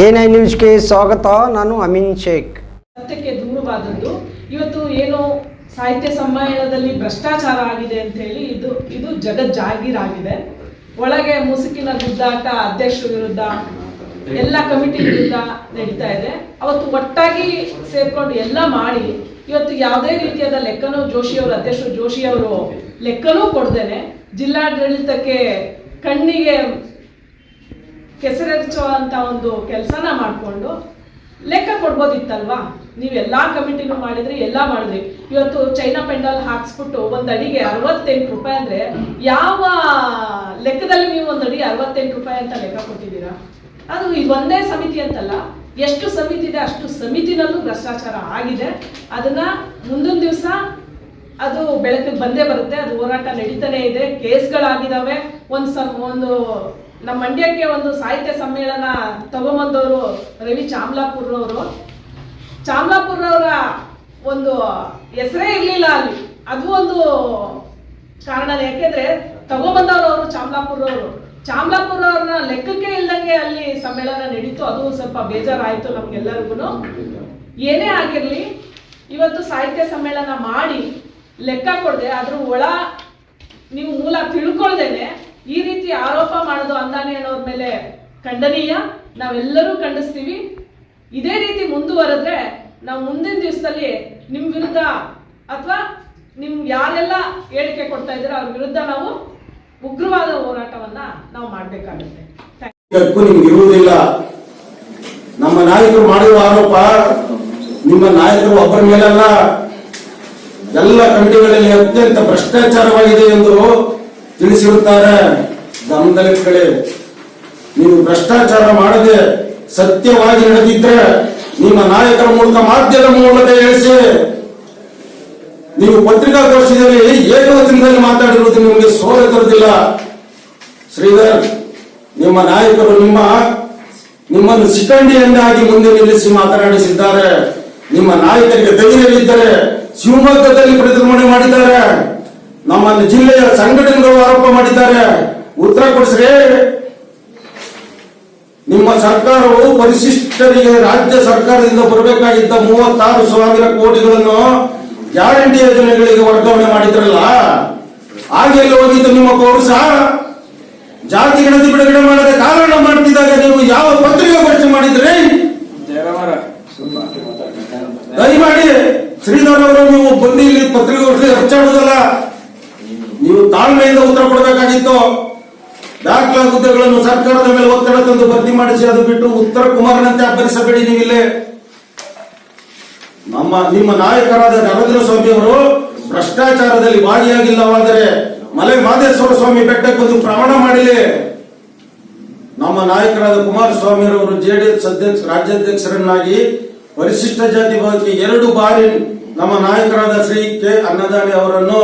I ನ್ಯೂಸ್ಗೆ ಸ್ವಾಗತ, ನಾನು ಅಮಿನ್ ಶೇಖ್. ಸತ್ಯಕ್ಕೆ ದೂರವಾದದ್ದು. ಇವತ್ತು ಏನು ಸಾಹಿತ್ಯ ಸಮ್ಮೇಳನದಲ್ಲಿ ಭ್ರಷ್ಟಾಚಾರ ಆಗಿದೆ ಅಂತ ಹೇಳಿ ಇದು ಇದು ಜಗತ್ ಜಾಗೀರಾಗಿದೆ ಒಳಗೆ ಮುಸುಕಿನ ಗುದ್ದಾಟ, ಅಧ್ಯಕ್ಷರ ವಿರುದ್ಧ, ಎಲ್ಲ ಕಮಿಟಿ ವಿರುದ್ಧ ನಡೀತಾ ಇದೆ. ಅವತ್ತು ಒಟ್ಟಾಗಿ ಸೇರ್ಕೊಂಡು ಎಲ್ಲ ಮಾಡಿ, ಇವತ್ತು ಯಾವುದೇ ರೀತಿಯಾದ ಲೆಕ್ಕನೂ ಜೋಶಿ ಅವರು, ಅಧ್ಯಕ್ಷರು ಜೋಶಿ ಅವರು ಲೆಕ್ಕನೂ ಕೊಡ್ದೇನೆ. ಜಿಲ್ಲಾಡಳಿತಕ್ಕೆ ಕಣ್ಣಿಗೆ ಕೆಸರೆಚ್ಚುವಂತ ಒಂದು ಕೆಲಸನ ಮಾಡಿಕೊಂಡು ಲೆಕ್ಕ ಕೊಡ್ಬೋದಿತ್ತಲ್ವಾ? ನೀವು ಎಲ್ಲಾ ಕಮಿಟಿನೂ ಮಾಡಿದ್ರಿ, ಎಲ್ಲ ಮಾಡಿದ್ರಿ. ಇವತ್ತು ಚೈನಾ ಪೆಂಡಲ್ ಹಾಕ್ಸ್ಬಿಟ್ಟು ಒಂದ್ ಅಡಿಗೆ ಅರವತ್ತೆಂಟು ರೂಪಾಯಿ ಅಂದ್ರೆ ಯಾವ ಲೆಕ್ಕದಲ್ಲಿ ನೀವು ಒಂದು ಅಡಿಗೆ ಅರವತ್ತೆಂಟು ರೂಪಾಯಿ ಅಂತ ಲೆಕ್ಕ ಕೊಟ್ಟಿದ್ದೀರಾ? ಅದು ಇದು ಒಂದೇ ಸಮಿತಿ ಅಂತಲ್ಲ, ಎಷ್ಟು ಸಮಿತಿ ಇದೆ ಅಷ್ಟು ಸಮಿತಿನಲ್ಲೂ ಭ್ರಷ್ಟಾಚಾರ ಆಗಿದೆ. ಅದನ್ನ ಮುಂದೊಂದು ದಿವಸ ಅದು ಬೆಳಕಿಗೆ ಬಂದೇ ಬರುತ್ತೆ, ಅದು ಹೋರಾಟ ನಡೀತಾನೆ ಇದೆ ಕೇಸ್ಗಳಾಗಿದ್ದಾವೆ ಒಂದು ಸ ಒಂದು ನಮ್ಮ ಮಂಡ್ಯಕ್ಕೆ ಒಂದು ಸಾಹಿತ್ಯ ಸಮ್ಮೇಳನ ತಗೊಂಬಂದವರು ರವಿ ಚಾಮ್ಲಾಪುರ್ರವರು. ಚಾಮ್ಲಾಪುರ್ರವರ ಒಂದು ಹೆಸರೇ ಇರಲಿಲ್ಲ ಅಲ್ಲಿ. ಅದು ಒಂದು ಕಾರಣ ಯಾಕೆಂದ್ರೆ ತಗೊಂಬಂದವರು ಚಾಮ್ಲಾಪುರ್ರವರು. ಚಾಮ್ಲಾಪುರ್ರವ್ರನ್ನ ಲೆಕ್ಕಕ್ಕೆ ಇಲ್ದಂಗೆ ಅಲ್ಲಿ ಸಮ್ಮೇಳನ ನಡೀತು. ಅದು ಸ್ವಲ್ಪ ಬೇಜಾರಾಯಿತು ನಮ್ಗೆಲ್ಲರಿಗೂ ಏನೇ ಆಗಿರಲಿ, ಇವತ್ತು ಸಾಹಿತ್ಯ ಸಮ್ಮೇಳನ ಮಾಡಿ ಲೆಕ್ಕ ಕೊಡದೆ, ಅದ್ರ ಒಳ ನೀವು ಮೂಲ ತಿಳ್ಕೊಳ್ದೇನೆ ಈ ರೀತಿ ಆರೋಪ ಮಾಡೋದು ಅಂದಾನೆ ಹೇಳೋರ್ ಮೇಲೆ ಖಂಡನೀಯ. ನಾವೆಲ್ಲರೂ ಖಂಡಿಸ್ತೀವಿ. ಇದೇ ರೀತಿ ಮುಂದುವರೆದ್ರೆ ನಾವು ಮುಂದಿನ ದಿವಸದಲ್ಲಿ ನಿಮ್ ವಿರುದ್ಧ ಅಥವಾ ನಿಮ್ ಯಾರೆಲ್ಲ ಹೇಳಿಕೆ ಕೊಡ್ತಾ ಇದ್ರೆ ಅವ್ರ ವಿರುದ್ಧ ನಾವು ಉಗ್ರವಾದ ಹೋರಾಟವನ್ನ ನಾವು ಮಾಡ್ಬೇಕಾಗುತ್ತೆ. ಇರುವುದಿಲ್ಲ. ನಮ್ಮ ನಾಯಕರು ಮಾಡಿರುವ ಆರೋಪ, ನಿಮ್ಮ ನಾಯಕರು ಒಬ್ಬರ ಮೇಲಲ್ಲ. ಎಲ್ಲ ಕಮಿಟಿಗಳಲ್ಲಿ ಅತ್ಯಂತ ಭ್ರಷ್ಟಾಚಾರವಾಗಿದೆ ಎಂದು ತಿಳಿಸಿರುತ್ತಾರೆ. ಗಮನದಲ್ಲಿಟ್ಕೊಳ್ಳಿ ನೀವು ಭ್ರಷ್ಟಾಚಾರ ಮಾಡದೆ ಸತ್ಯವಾಗಿ ನಡೆದಿದ್ರೆ ನಿಮ್ಮ ನಾಯಕರ ಮೂಲಕ ಮಾಧ್ಯಮದ ಮೂಲಕ ಹೇಳಿಸಿ. ನೀವು ಪತ್ರಿಕಾಗೋಷ್ಠಿಯಲ್ಲಿ ಏಕವಚನದಲ್ಲಿ ಮಾತಾಡಿರುವುದು ನಿಮಗೆ ಸೋಲೆ ತರುವುದಿಲ್ಲ. ಶ್ರೀಧರ್, ನಿಮ್ಮ ನಾಯಕರು ನಿಮ್ಮ, ನಿಮ್ಮನ್ನು ಸಿಕ್ಕಂಡಿಯನ್ನಾಗಿ ಮುಂದೆ ನಿಲ್ಲಿಸಿ ಮಾತನಾಡಿಸಿದ್ದಾರೆ. ನಿಮ್ಮ ನಾಯಕರಿಗೆ ಧೈರ್ಯವಿದ್ದರೆ ಶಿವಮೊಗ್ಗದಲ್ಲಿ ಪ್ರತಿಭಟನೆ ಮಾಡಿದ್ದಾರೆ. ನಮ್ಮ ಜಿಲ್ಲೆಯ ಸಂಘಟನೆಗಳು ಆರೋಪ ಮಾಡಿದ್ದಾರೆ. ಉತ್ತರ ಕೊಡಿಸ್ರೆ. ನಿಮ್ಮ ಸರ್ಕಾರವು ಪರಿಶಿಷ್ಟರಿಗೆ ರಾಜ್ಯ ಸರ್ಕಾರದಿಂದ ಬರಬೇಕಾಗಿದ್ದ ಮೂವತ್ತಾರು ಸಾವಿರ ಕೋಟಿಗಳನ್ನು ಗ್ಯಾರಂಟಿ ಯೋಜನೆಗಳಿಗೆ ವರ್ಗಾವಣೆ ಮಾಡಿದ್ರಲ್ಲ? ಹಾಗೆಲ್ಲ ಹೋಗಿದ್ದು ನಿಮ್ಮ ಕೋರ್ಸ ಜಾತಿ ಗಣತಿ ಬಿಡುಗಡೆ ಮಾಡದೆ ಕಾರಣ ಮಾಡ್ತಿದ್ದಾಗ ನೀವು ಯಾವ ಪತ್ರಿಕೆ ಖರ್ಚು ಮಾಡಿದ್ರಿ? ದಯಮಾಡಿ ಶ್ರೀಧರ್ ಅವರು ನೀವು ಬಂದು ಇಲ್ಲಿ ಪತ್ರಿಕೆ ಹಚ್ಚಾಡುದಲ್ಲ ತಾಳ್ಮೆಯಿಂದ ಉತ್ತರ ಕೊಡಬೇಕಾಗಿತ್ತು. ದಾಖಲಾ ಹುದ್ದೆಗಳನ್ನು ಸರ್ಕಾರದ ಮೇಲೆ ಒತ್ತಡ ತಂದು ಭರ್ತಿ ಮಾಡಿಸಿ, ಅದು ಬಿಟ್ಟು ಉತ್ತರ ಕುಮಾರನಂತೆ ಅಬ್ಬರಿಸಬೇಡಿ ನೀವಿಲ್ಲೇ. ನಮ್ಮ, ನಿಮ್ಮ ನಾಯಕರಾದ ನರೇಂದ್ರ ಸ್ವಾಮಿ ಅವರು ಭ್ರಷ್ಟಾಚಾರದಲ್ಲಿ ಭಾಗಿಯಾಗಿಲ್ಲವಾದರೆ ಮಲೆ ಮಾದೇಶ್ವರ ಸ್ವಾಮಿ ಬೆಟ್ಟಕ್ಕೆ ಒಂದು ಪ್ರಮಾಣ ಮಾಡಿಲಿ. ನಮ್ಮ ನಾಯಕರಾದ ಕುಮಾರಸ್ವಾಮಿ ಅವರು ಜೆಡಿಎಸ್ ಅಧ್ಯಕ್ಷ, ರಾಜ್ಯಾಧ್ಯಕ್ಷರನ್ನಾಗಿ ಪರಿಶಿಷ್ಟ ಜಾತಿ ಭಾಗಕ್ಕೆ ಎರಡು ಬಾರಿ ನಮ್ಮ ನಾಯಕರಾದ ಶ್ರೀ ಕೆ. ಅನ್ನದಾನಿ ಅವರನ್ನು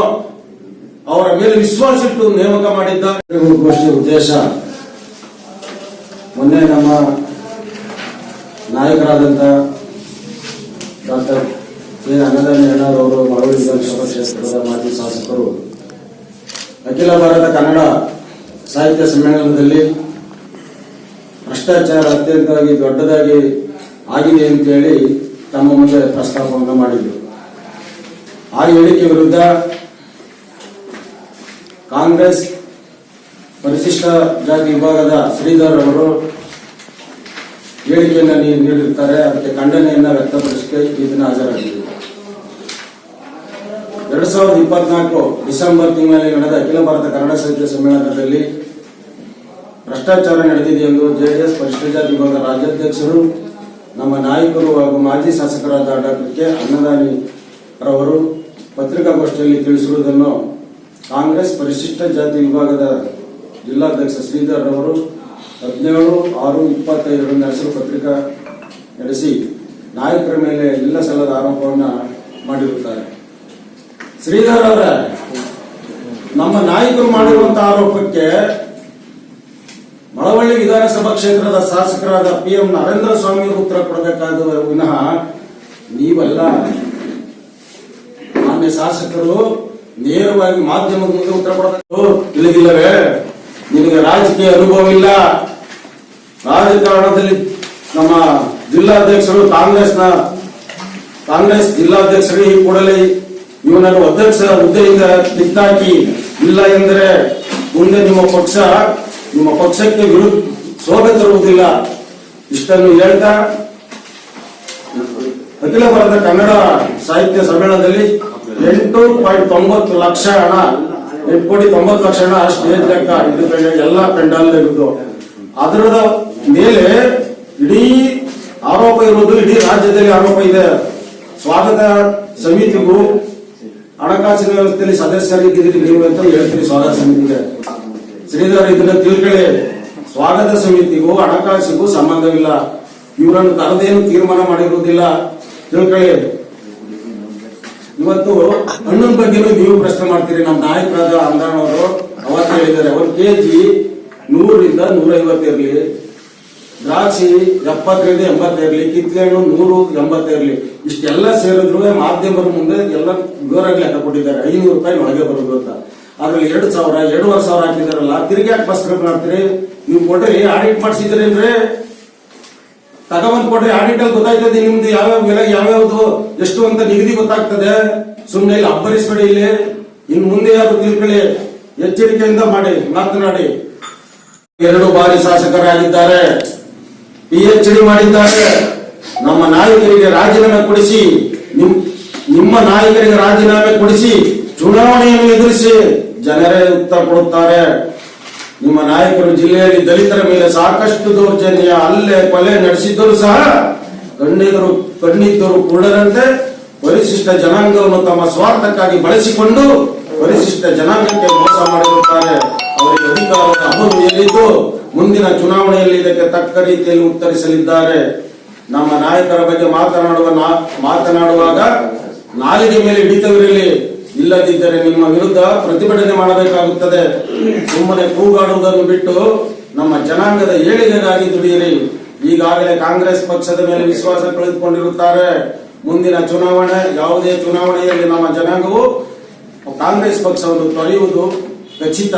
ಅವರ ಮೇಲೆ ವಿಶ್ವಾಸ ಇಟ್ಟು ನೇಮಕ ಮಾಡಿದ್ದಾರೆ ಗೋಷ್ಠಿ ಉದ್ದೇಶ. ಮೊನ್ನೆ ನಮ್ಮ ನಾಯಕರಾದಂತ ಡಾಕ್ಟರ್ ಕೆ. ಅವರು ಮಳವಳ್ಳಿ ವಿಧಾನಸಭಾ ಕ್ಷೇತ್ರದ ಮಾಜಿ ಶಾಸಕರು. ಅಖಿಲ ಭಾರತ ಕನ್ನಡ ಸಾಹಿತ್ಯ ಸಮ್ಮೇಳನದಲ್ಲಿ ಭ್ರಷ್ಟಾಚಾರ ಅತ್ಯಂತವಾಗಿ ದೊಡ್ಡದಾಗಿ ಆಗಿದೆ ಅಂತೇಳಿ ತಮ್ಮ ಮುಂದೆ ಪ್ರಸ್ತಾಪವನ್ನು ಮಾಡಿದರು. ಆ ಹೇಳಿಕೆ ವಿರುದ್ಧ ಕಾಂಗ್ರೆಸ್ ಪರಿಶಿಷ್ಟ ಜಾತಿ ವಿಭಾಗದ ಶ್ರೀಧರ್ ಅವರು ಹೇಳಿಕೆಯನ್ನು ನೀಡಿರುತ್ತಾರೆ ಅದಕ್ಕೆ ಖಂಡನೆಯನ್ನ ವ್ಯಕ್ತಪಡಿಸಕ್ಕೆ ಈ ದಿನ ಹಾಜರಾಗಿದ್ದೀವಿ. ಎರಡ್ ಸಾವಿರದ ಇಪ್ಪತ್ನಾಲ್ಕು ಡಿಸೆಂಬರ್ ತಿಂಗಳಲ್ಲಿ ನಡೆದ ಅಖಿಲ ಭಾರತ ಕನ್ನಡ ಸಾಹಿತ್ಯ ಸಮ್ಮೇಳನದಲ್ಲಿ ಭ್ರಷ್ಟಾಚಾರ ನಡೆದಿದೆ ಎಂದು ಜೆಡಿಎಸ್ ಪರಿಶಿಷ್ಟ ಜಾತಿ ವಿಭಾಗದ ರಾಜ್ಯಾಧ್ಯಕ್ಷರು, ನಮ್ಮ ನಾಯಕರು ಹಾಗೂ ಮಾಜಿ ಶಾಸಕರಾದ ಡಾಕ್ಟರ್ ಕೆ. ಅನ್ನದಾನಿ ರವರು ಪತ್ರಿಕಾಗೋಷ್ಠಿಯಲ್ಲಿ ತಿಳಿಸಿರುವುದನ್ನು ಕಾಂಗ್ರೆಸ್ ಪರಿಶಿಷ್ಟ ಜಾತಿ ವಿಭಾಗದ ಜಿಲ್ಲಾಧ್ಯಕ್ಷ ಶ್ರೀಧರ್ ಅವರು ಹದಿನೇಳು ಆರು ಇಪ್ಪತ್ತೈದರಂದು ಹೆಸರು ಪತ್ರಿಕಾ ನಡೆಸಿ ನಾಯಕರ ಮೇಲೆ ಇಲ್ಲ ಸಲ್ಲದ ಆರೋಪವನ್ನು ಮಾಡಿರುತ್ತಾರೆ. ಶ್ರೀಧರ್ ಅವರ, ನಮ್ಮ ನಾಯಕರು ಮಾಡಿರುವಂತಹ ಆರೋಪಕ್ಕೆ ಮಳವಳ್ಳಿ ವಿಧಾನಸಭಾ ಕ್ಷೇತ್ರದ ಶಾಸಕರಾದ ಪಿ ಎಂ ನರೇಂದ್ರ ಸ್ವಾಮಿ ಉತ್ತರ ಕೊಡಬೇಕಾದ ವಿನಃ ನೀವಲ್ಲ. ಮಾನ್ಯ ಶಾಸಕರು ನೇರವಾಗಿ ಮಾಧ್ಯಮದ ಮುಂದೆ ಉತ್ತರ ಕೊಡಬೇಕು ತಿಳಿದಿಲ್ಲವೇ? ನಿನಗೆ ರಾಜಕೀಯ ಅನುಭವ ಇಲ್ಲ. ರಾಜಕಾರಣದಲ್ಲಿ ನಮ್ಮ ಜಿಲ್ಲಾಧ್ಯಕ್ಷರು ಕಾಂಗ್ರೆಸ್ನ, ಕಾಂಗ್ರೆಸ್ ಜಿಲ್ಲಾಧ್ಯಕ್ಷರು ಈ ಕೂಡಲೇ ಇವನನ್ನು ಅಧ್ಯಕ್ಷ ಹುದ್ದೆಯಿಂದ ಕಿತ್ತಾಕಿ ಇಲ್ಲ ಎಂದರೆ ಮುಂದೆ ನಿಮ್ಮ ಪಕ್ಷ, ನಿಮ್ಮ ಪಕ್ಷಕ್ಕೆ ವಿರುದ್ಧ ಶೋಭೆ ತರುವುದಿಲ್ಲ. ಇಷ್ಟನ್ನು ಹೇಳ್ತಾ, ಅಖಿಲ ಭಾರತ ಕನ್ನಡ ಸಾಹಿತ್ಯ ಸಮ್ಮೇಳನದಲ್ಲಿ ಎಂಟು ಪಾಯಿಂಟ್ ತೊಂಬತ್ತು ಲಕ್ಷ ಹಣ, ಎಂಟು ಕೋಟಿ ತೊಂಬತ್ತು ಲಕ್ಷ ಹಣ ಸ್ಟೇಜ್ ಲೆಕ್ಕ ಇಂಡಿಪೆಂಡೆಂಟ್ ಎಲ್ಲ ಪೆಂಡಾಲ್ ಇರುವುದು ಅದರ ಮೇಲೆ ಇಡೀ ಆರೋಪ ಇರುವುದು ಇಡೀ ರಾಜ್ಯದಲ್ಲಿ ಆರೋಪ ಇದೆ. ಸ್ವಾಗತ ಸಮಿತಿಗೂ ಹಣಕಾಸಿನ ವ್ಯವಸ್ಥೆಯಲ್ಲಿ ಸದಸ್ಯರಿದ್ದೀರಿ ನೀವು ಅಂತ ಹೇಳ್ತೀರಿ ಸ್ವಾಗತ ಸಮಿತಿಗೆ. ಶ್ರೀಧರ್, ಇದನ್ನ ತಿಳ್ಕೊಳ್ಳಿ. ಸ್ವಾಗತ ಸಮಿತಿಗೂ ಹಣಕಾಸಿಗೂ ಸಂಬಂಧವಿಲ್ಲ. ಇವರನ್ನು ಕರೆದೇನು ತೀರ್ಮಾನ ಮಾಡಿರುವುದಿಲ್ಲ. ತಿಳ್ಕೊಳ್ಳಿ. ಇವತ್ತು ಹಣ್ಣಿನ ಬಗ್ಗೆ ನೀವು ಪ್ರಶ್ನೆ ಮಾಡ್ತೀರಿ. ನಮ್ಮ ನಾಯಕರಾದ ಅಂದಾಣ ಅವರು ಅವತ್ತು ಹೇಳಿದ್ದಾರೆ. ಒಂದು ಕೆಜಿ ನೂರಿಂದ ನೂರೈವತ್ತು ಇರಲಿ, ದ್ರಾಕ್ಷಿ ಎಪ್ಪತ್ತರಿಂದ ಎಂಬತ್ತೈರ್ಲಿ ಕಿತ್ತಳೆ ಹಣ್ಣು ನೂರು ಎಂಬತ್ತೈರ್ಲಿ ಇಷ್ಟೆಲ್ಲ ಸೇರಿದ್ರು ಮಾಧ್ಯಮರ ಮುಂದೆ ಎಲ್ಲ ಜೋರಾಗಿ ಲೆಕ್ಕ ಕೊಟ್ಟಿದ್ದಾರೆ. ಐನೂರು ರೂಪಾಯಿ ಒಳಗೆ ಬರೋದು ಅಂತ. ಅದ್ರಲ್ಲಿ ಎರಡು ಸಾವಿರ, ಎರಡೂವರೆ ಸಾವಿರ ಹಾಕಿದಾರಲ್ಲ ತಿರುಗಿ ಯಾಕೆ ಬಸ್ಕರ್ ಮಾಡ್ತೀರಿ? ನೀವು ಕೊಡ್ರಿ. ಆಡಿಟ್ ಮಾಡಿಸಿದ್ರಿ ಅಂದ್ರೆ ತಗೊಂಡ್ ಕೊಡ್ರಿ ಆಡಿಟಲ್ ಅಲ್ಲಿ ಗೊತ್ತಾಗ್ತದೆ ನಿಮ್ದು ಯಾವ್ಯಾವ ಬೆಲೆ ಯಾವ್ಯಾವ್ದು ಎಷ್ಟು ಅಂತ ನಿಗದಿ ಗೊತ್ತಾಗ್ತದೆ. ಸುಮ್ಮನೆ ಇಲ್ಲಿ ಅಬ್ಬರಿಸ್ಬೇಡಿ ಇಲ್ಲಿ. ಇನ್ ಮುಂದೆ ಯಾರು ತಿಳ್ಕೊಳ್ಳಿ, ಎಚ್ಚರಿಕೆಯಿಂದ ಮಾಡಿ, ಮಾತನಾಡಿ. ಎರಡು ಬಾರಿ ಶಾಸಕರಾಗಿದ್ದಾರೆ. ಪಿ ಎಚ್ ಡಿ ಮಾಡಿದ್ದಾರೆ. ನಮ್ಮ ನಾಯಕರಿಗೆ ರಾಜೀನಾಮೆ ಕೊಡಿಸಿ, ನಿಮ್, ನಿಮ್ಮ ನಾಯಕರಿಗೆ ರಾಜೀನಾಮೆ ಕೊಡಿಸಿ, ಚುನಾವಣೆಯನ್ನು ಎದುರಿಸಿ ಜನರೇ ಉತ್ತರ ಕೊಡುತ್ತಾರೆ. ನಿಮ್ಮ ನಾಯಕರು ಜಿಲ್ಲೆಯಲ್ಲಿ ದಲಿತರ ಮೇಲೆ ಸಾಕಷ್ಟು ದೌರ್ಜನ್ಯ ಅಲ್ಲೇ ಕೊಲೆ ನಡೆಸಿದ್ದರೂ ಸಹ ಕಣ್ಣಿದರು ಕಣ್ಣಿದ್ದರು ಕುರುಡರಂತೆ ಪರಿಶಿಷ್ಟ ಜನಾಂಗವನ್ನು ತಮ್ಮ ಸ್ವಾರ್ಥಕ್ಕಾಗಿ ಬಳಸಿಕೊಂಡು ಪರಿಶಿಷ್ಟ ಜನಾಂಗಕ್ಕೆ ಮೋಸ ಮಾಡಿರುತ್ತಾರೆ. ಅವರಿಗೆ ಅಧಿಕಾರದ ಅಮಲು ಎಲ್ಲಿದ್ದು ಮುಂದಿನ ಚುನಾವಣೆಯಲ್ಲಿ ಇದಕ್ಕೆ ತಕ್ಕ ರೀತಿಯಲ್ಲಿ ಉತ್ತರಿಸಲಿದ್ದಾರೆ. ನಮ್ಮ ನಾಯಕರ ಬಗ್ಗೆ ಮಾತನಾಡುವ ಮಾತನಾಡುವಾಗ ನಾಲಿಗೆ ಮೇಲೆ ಹಿಡಿತವಿರಲಿ. ಇಲ್ಲದಿದ್ದರೆ ನಿಮ್ಮ ವಿರುದ್ಧ ಪ್ರತಿಭಟನೆ ಮಾಡಬೇಕಾಗುತ್ತದೆ. ಸುಮ್ಮನೆ ಕೂಗಾಡುವುದನ್ನು ಬಿಟ್ಟು ನಮ್ಮ ಜನಾಂಗದ ಏಳಿಗೆಗಾಗಿ ದುಡಿಯಿರಿ. ಈಗಾಗಲೇ ಕಾಂಗ್ರೆಸ್ ಪಕ್ಷದ ಮೇಲೆ ವಿಶ್ವಾಸ ಕಳೆದುಕೊಂಡಿರುತ್ತಾರೆ. ಮುಂದಿನ ಚುನಾವಣೆ, ಯಾವುದೇ ಚುನಾವಣೆಯಲ್ಲಿ ನಮ್ಮ ಜನಾಂಗವು ಕಾಂಗ್ರೆಸ್ ಪಕ್ಷವನ್ನು ತೊರೆಯುವುದು ಖಚಿತ.